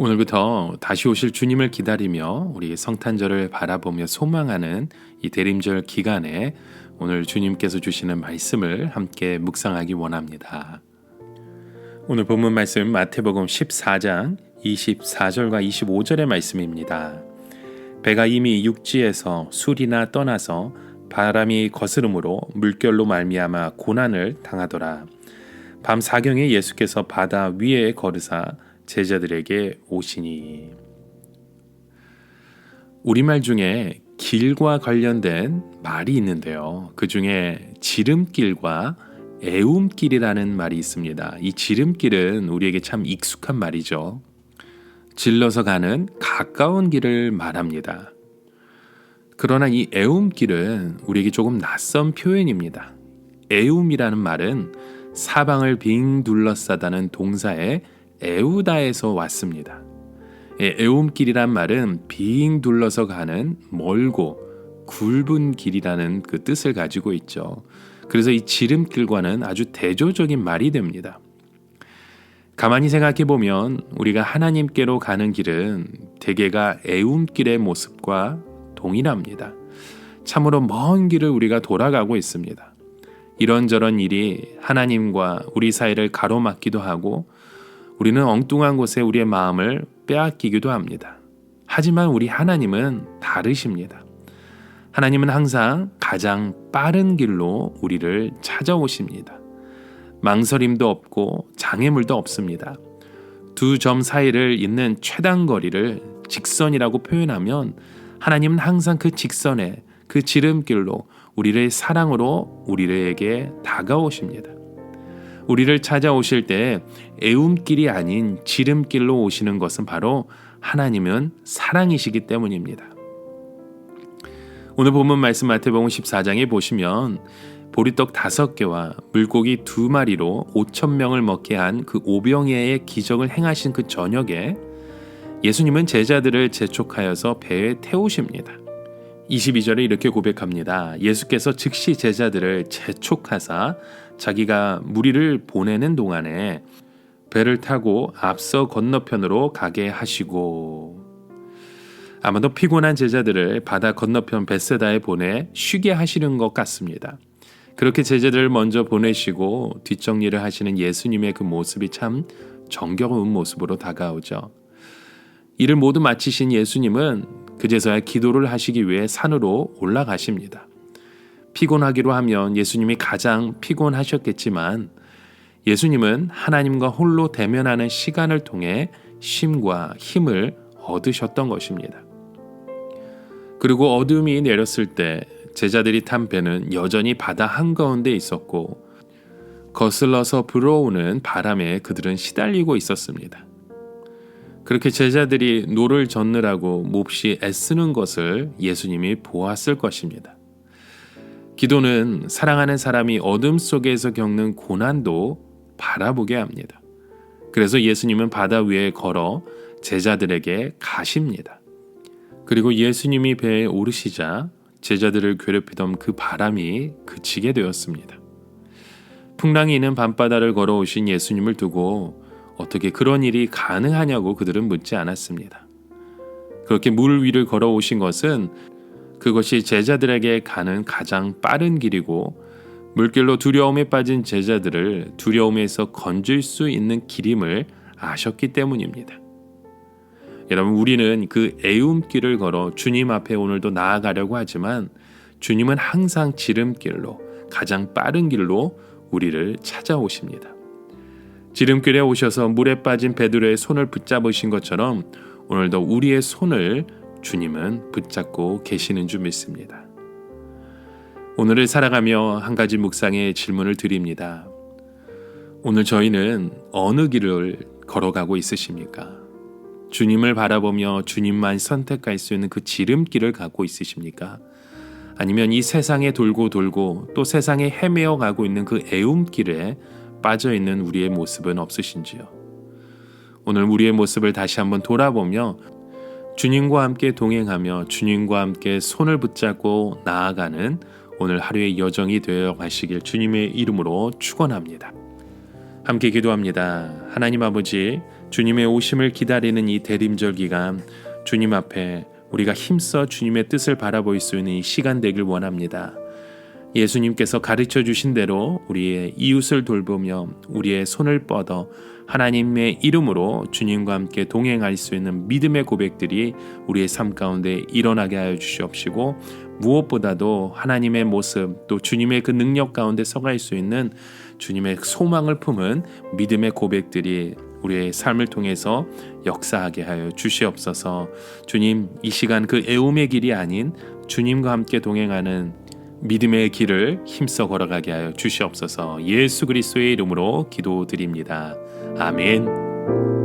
오늘부터 다시 오실 주님을 기다리며 우리 성탄절을 바라보며 소망하는 이 대림절 기간에 오늘 주님께서 주시는 말씀을 함께 묵상하기 원합니다. 오늘 본문 말씀 마태복음 14장 24절과 25절의 말씀입니다. 배가 이미 육지에서 술이나 떠나서 바람이 거스름으로 물결로 말미암아 고난을 당하더라. 밤 사경에 예수께서 바다 위에 걸으사 제자들에게 오시니 우리말 중에 길과 관련된 말이 있는데요. 그 중에 지름길과 애움길이라는 말이 있습니다. 이 지름길은 우리에게 참 익숙한 말이죠. 질러서 가는 가까운 길을 말합니다. 그러나 이 애움길은 우리에게 조금 낯선 표현입니다. 애움이라는 말은 사방을 빙 둘러싸다는 동사의 애우다에서 왔습니다. 예, 애움길이란 말은 빙 둘러서 가는 멀고 굵은 길이라는 그 뜻을 가지고 있죠. 그래서 이 지름길과는 아주 대조적인 말이 됩니다. 가만히 생각해 보면 우리가 하나님께로 가는 길은 대개가 애움길의 모습과 동일합니다. 참으로 먼 길을 우리가 돌아가고 있습니다. 이런저런 일이 하나님과 우리 사이를 가로막기도 하고 우리는 엉뚱한 곳에 우리의 마음을 빼앗기기도 합니다. 하지만 우리 하나님은 다르십니다. 하나님은 항상 가장 빠른 길로 우리를 찾아오십니다. 망설임도 없고 장애물도 없습니다. 두 점 사이를 잇는 최단 거리를 직선이라고 표현하면 하나님은 항상 그 직선에 그 지름길로 우리를 사랑으로 우리에게 다가오십니다. 우리를 찾아오실 때 애움길이 아닌 지름길로 오시는 것은 바로 하나님은 사랑이시기 때문입니다. 오늘 본문 말씀 마태복음 14장에 보시면 보리떡 다섯 개와 물고기 두 마리로 5천 명을 먹게 한 그 오병이의 기적을 행하신 그 저녁에 예수님은 제자들을 재촉하여서 배에 태우십니다. 22절에 이렇게 고백합니다. 예수께서 즉시 제자들을 재촉하사 자기가 무리를 보내는 동안에 배를 타고 앞서 건너편으로 가게 하시고 아마도 피곤한 제자들을 바다 건너편 베세다에 보내 쉬게 하시는 것 같습니다. 그렇게 제자들을 먼저 보내시고 뒷정리를 하시는 예수님의 그 모습이 참 정겨운 모습으로 다가오죠. 이를 모두 마치신 예수님은 그제서야 기도를 하시기 위해 산으로 올라가십니다. 피곤하기로 하면 예수님이 가장 피곤하셨겠지만 예수님은 하나님과 홀로 대면하는 시간을 통해 쉼과 힘을 얻으셨던 것입니다. 그리고 어둠이 내렸을 때 제자들이 탄 배는 여전히 바다 한가운데 있었고 거슬러서 불어오는 바람에 그들은 시달리고 있었습니다. 그렇게 제자들이 노를 젓느라고 몹시 애쓰는 것을 예수님이 보았을 것입니다. 기도는 사랑하는 사람이 어둠 속에서 겪는 고난도 바라보게 합니다. 그래서 예수님은 바다 위에 걸어 제자들에게 가십니다. 그리고 예수님이 배에 오르시자 제자들을 괴롭히던 그 바람이 그치게 되었습니다. 풍랑이 있는 밤바다를 걸어오신 예수님을 두고 어떻게 그런 일이 가능하냐고 그들은 묻지 않았습니다. 그렇게 물 위를 걸어오신 것은 그것이 제자들에게 가는 가장 빠른 길이고 물길로 두려움에 빠진 제자들을 두려움에서 건질 수 있는 길임을 아셨기 때문입니다. 여러분, 우리는 그 애움길을 걸어 주님 앞에 오늘도 나아가려고 하지만 주님은 항상 지름길로 가장 빠른 길로 우리를 찾아오십니다. 지름길에 오셔서 물에 빠진 베드로의 손을 붙잡으신 것처럼 오늘도 우리의 손을 주님은 붙잡고 계시는 줄 믿습니다. 오늘을 살아가며 한 가지 묵상의 질문을 드립니다. 오늘 저희는 어느 길을 걸어가고 있으십니까? 주님을 바라보며 주님만 선택할 수 있는 그 지름길을 갖고 있으십니까? 아니면 이 세상에 돌고 돌고 또 세상에 헤매어 가고 있는 그 애움길에 빠져 있는 우리의 모습은 없으신지요? 오늘 우리의 모습을 다시 한번 돌아보며 주님과 함께 동행하며 주님과 함께 손을 붙잡고 나아가는 오늘 하루의 여정이 되어 가시길 주님의 이름으로 축원합니다. 함께 기도합니다. 하나님 아버지, 주님의 오심을 기다리는 이 대림절 기간 주님 앞에 우리가 힘써 주님의 뜻을 바라볼 수 있는 이 시간 되길 원합니다. 예수님께서 가르쳐 주신 대로 우리의 이웃을 돌보며 우리의 손을 뻗어 하나님의 이름으로 주님과 함께 동행할 수 있는 믿음의 고백들이 우리의 삶 가운데 일어나게 하여 주시옵시고 무엇보다도 하나님의 모습 또 주님의 그 능력 가운데 서갈 수 있는 주님의 소망을 품은 믿음의 고백들이 우리의 삶을 통해서 역사하게 하여 주시옵소서. 주님, 이 시간 그 애움의 길이 아닌 주님과 함께 동행하는 믿음의 길을 힘써 걸어가게 하여 주시옵소서. 예수 그리스도의 이름으로 기도드립니다. 아멘.